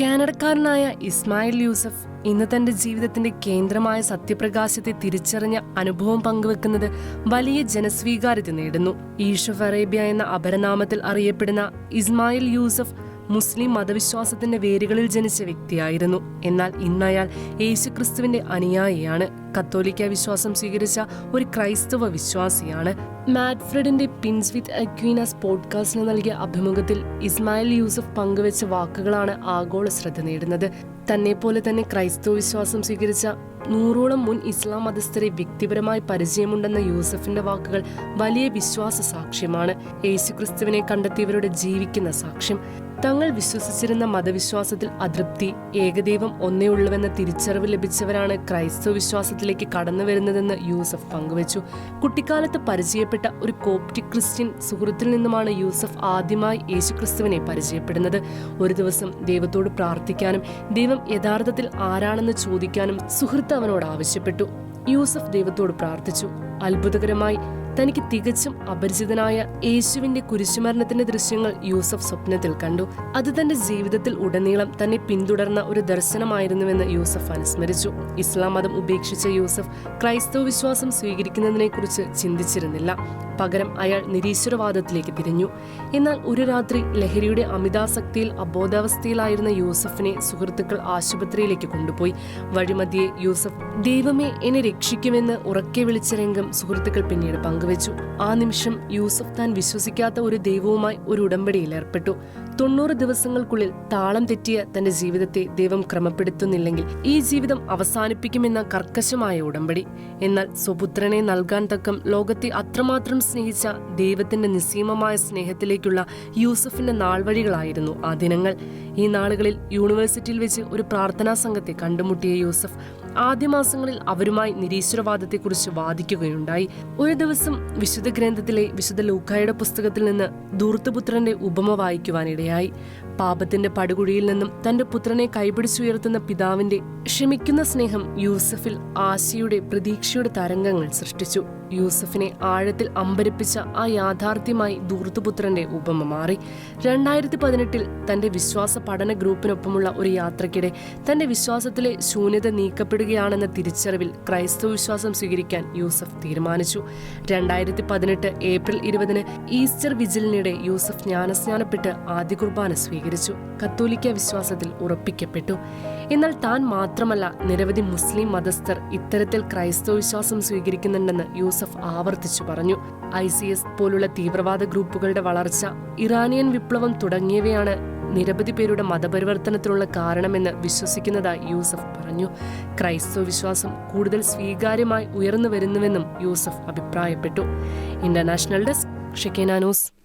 കാനഡക്കാരനായ ഇസ്മായിൽ യൂസഫ് ഇന്ന് തന്റെ ജീവിതത്തിന്റെ കേന്ദ്രമായ സത്യപ്രകാശത്തെ തിരിച്ചറിഞ്ഞ അനുഭവം പങ്കുവെക്കുന്നത് വലിയ ജനസ്വീകാര്യത നേടുന്നു. ഈഷഫ് അറേബ്യ എന്ന അപരനാമത്തിൽ അറിയപ്പെടുന്ന ഇസ്മായിൽ യൂസഫ് മുസ്ലിം മതവിശ്വാസത്തിന്റെ വേരുകളിൽ ജനിച്ച വ്യക്തിയായിരുന്നു. എന്നാൽ ഇന്നയാൾ യേശുക്രിസ്തുവിന്റെ അനുയായിയാണ്. കത്തോലിക്ക വിശ്വാസം സ്വീകരിച്ച ഒരു ക്രൈസ്തവ വിശ്വാസിയാണ്. മാഡ്ഫ്രഡിന്റെ പിൻസ് വിത്ത് അക്വീനാസ് പോഡ്കാസ്റ്റിന് നൽകിയ അഭിമുഖത്തിൽ ഇസ്മായിൽ യൂസഫ് പങ്കുവച്ച വാക്കുകളാണ് ആഗോള ശ്രദ്ധ നേടുന്നത്. തന്നെ പോലെ തന്നെ ക്രൈസ്തവ വിശ്വാസം സ്വീകരിച്ച നൂറോളം മുൻ ഇസ്ലാം മതസ്ഥരെ വ്യക്തിപരമായി പരിചയമുണ്ടെന്ന യൂസഫിന്റെ വാക്കുകൾ വലിയ വിശ്വാസ സാക്ഷ്യമാണ്. യേശുക്രിസ്തുവിനെ കണ്ടെത്തിയവരുടെ ജീവിക്കുന്ന സാക്ഷ്യം. തങ്ങൾ വിശ്വസിച്ചിരുന്ന മതവിശ്വാസത്തിൽ അതൃപ്തി ഏകദൈവം ഒന്നേ ഉള്ളുവെന്ന തിരിച്ചറിവ് ലഭിച്ചവരാണ് ക്രൈസ്തവ വിശ്വാസത്തിലേക്ക് കടന്നു വരുന്നതെന്ന് യൂസഫ് പങ്കുവച്ചു. കുട്ടിക്കാലത്ത് പരിചയപ്പെട്ട ഒരു കോപ്റ്റിക് ക്രിസ്ത്യൻ സുഹൃത്തിൽ നിന്നുമാണ് യൂസഫ് ആദ്യമായി യേശുക്രിസ്തുവിനെ പരിചയപ്പെടുന്നത്. ഒരു ദിവസം ദൈവത്തോട് പ്രാർത്ഥിക്കാനും ദൈവം യഥാർത്ഥത്തിൽ ആരാണെന്ന് ചോദിക്കാനും സുഹൃത്ത് അവനോട് ആവശ്യപ്പെട്ടു. യൂസഫ് ദൈവത്തോട് പ്രാർത്ഥിച്ചു. അത്ഭുതകരമായി തനിക്ക് തികച്ചും അപരിചിതനായ യേശുവിന്റെ കുരിശുമരണത്തിന്റെ ദൃശ്യങ്ങൾ യൂസഫ് സ്വപ്നത്തിൽ കണ്ടു. അത് തന്റെ ജീവിതത്തിൽ ഉടനീളം തന്നെ പിന്തുടർന്ന ഒരു ദർശനമായിരുന്നുവെന്ന് യൂസഫ് അനുസ്മരിച്ചു. ഇസ്ലാം മതം ഉപേക്ഷിച്ച യൂസഫ് ക്രൈസ്തവ വിശ്വാസം സ്വീകരിക്കുന്നതിനെക്കുറിച്ച് ചിന്തിച്ചിരുന്നില്ല. പകരം അയാൾ നിരീശ്വരവാദത്തിലേക്ക് തിരിഞ്ഞു. എന്നാൽ ഒരു രാത്രി ലഹരിയുടെ അമിതാസക്തിയിൽ അബോധാവസ്ഥയിലായിരുന്ന യൂസഫിനെ സുഹൃത്തുക്കൾ ആശുപത്രിയിലേക്ക് കൊണ്ടുപോയി. വഴിമധ്യേ യൂസഫ് ദൈവമേ എന്നെ രക്ഷിക്കുമെന്ന് ഉറക്കെ വിളിച്ച രംഗം സുഹൃത്തുക്കൾ പിന്നീട് പങ്കുവച്ചു. ആ നിമിഷം യൂസഫ് താൻ വിശ്വസിക്കാത്ത ഒരു ദൈവവുമായി ഒരു ഉടമ്പടിയിൽ ഏർപ്പെട്ടു. തൊണ്ണൂറ് ദിവസങ്ങൾക്കുള്ളിൽ താളം തെറ്റിയ തന്റെ ജീവിതത്തെ ദൈവം ക്രമപ്പെടുത്തുന്നില്ലെങ്കിൽ ഈ ജീവിതം അവസാനിപ്പിക്കുമെന്ന കർക്കശമായ ഉടമ്പടി. എന്നാൽ സ്വപുത്രനെ നൽകാൻ തക്കം ലോകത്തെ അത്രമാത്രം സ്നേഹിച്ച ദൈവത്തിന്റെ നിസ്സീമമായ സ്നേഹത്തിലേക്കുള്ള യൂസഫിന്റെ നാൾവഴികളായിരുന്നു ആ ദിനങ്ങൾ. ഈ നാളുകളിൽ യൂണിവേഴ്സിറ്റിയിൽ വെച്ച് ഒരു പ്രാർത്ഥനാ സംഘത്തെ കണ്ടുമുട്ടിയ യൂസഫ് ആദ്യ മാസങ്ങളിൽ അവരുമായി നിരീശ്വരവാദത്തെക്കുറിച്ച് വാദിക്കുകയുണ്ടായി. ഒരു ദിവസം വിശുദ്ധ ഗ്രന്ഥത്തിലെ വിശുദ്ധ ലൂക്കായുടെ പുസ്തകത്തിൽ നിന്ന് ധൂർത്തുപുത്രന്റെ ഉപമ വായിക്കുവാനിടയായി. പാപത്തിന്റെ പടുകുഴിയിൽ നിന്നും തന്റെ പുത്രനെ കൈപിടിച്ചുയർത്തുന്ന പിതാവിന്റെ ക്ഷമിക്കുന്ന സ്നേഹം യൂസഫിൽ ആശയുടെ പ്രതീക്ഷയുടെ തരംഗങ്ങൾ സൃഷ്ടിച്ചു. യൂസഫിനെ ആഴത്തിൽ അമ്പരിപ്പിച്ച ആ യാഥാർത്ഥ്യമായി ദൂർത്തുപുത്രന്റെ ഉപമ മാറി. രണ്ടായിരത്തി പതിനെട്ടിൽ തന്റെ വിശ്വാസ പഠന ഗ്രൂപ്പിനൊപ്പമുള്ള ഒരു യാത്രക്കിടെ തന്റെ വിശ്വാസത്തിലെ ശൂന്യത നീക്കപ്പെടുകയാണെന്ന തിരിച്ചറിവിൽ ക്രൈസ്തവ വിശ്വാസം സ്വീകരിക്കാൻ യൂസഫ് തീരുമാനിച്ചു. രണ്ടായിരത്തി പതിനെട്ട് ഏപ്രിൽ ഇരുപതിന് ഈസ്റ്റർ വിജിലിനിടെ യൂസഫ് ജ്ഞാനസ്നാനപ്പെട്ട് ആദ്യ കുർബാന സ്വീകരിച്ചു. കത്തോലിക്ക വിശ്വാസത്തിൽ ഉറപ്പിക്കപ്പെട്ടു. എന്നാൽ താൻ മാത്രമല്ല നിരവധി മുസ്ലിം മതസ്ഥർ ഇത്തരത്തിൽ ക്രൈസ്തവ വിശ്വാസം സ്വീകരിക്കുന്നുണ്ടെന്ന് യൂസഫ് ആവർത്തിച്ചു പറഞ്ഞു. ഐ സി എസ് പോലുള്ള തീവ്രവാദ ഗ്രൂപ്പുകളുടെ വളർച്ച ഇറാനിയൻ വിപ്ലവം തുടങ്ങിയവയാണ് നിരവധി പേരുടെ മതപരിവർത്തനത്തിനുള്ള കാരണമെന്ന് വിശ്വസിക്കുന്നതായി യൂസഫ് പറഞ്ഞു. ക്രൈസ്തവ വിശ്വാസം കൂടുതൽ സ്വീകാര്യമായി ഉയർന്നു വരുന്നുവെന്നും യൂസഫ് അഭിപ്രായപ്പെട്ടു. International desk Shekinah news.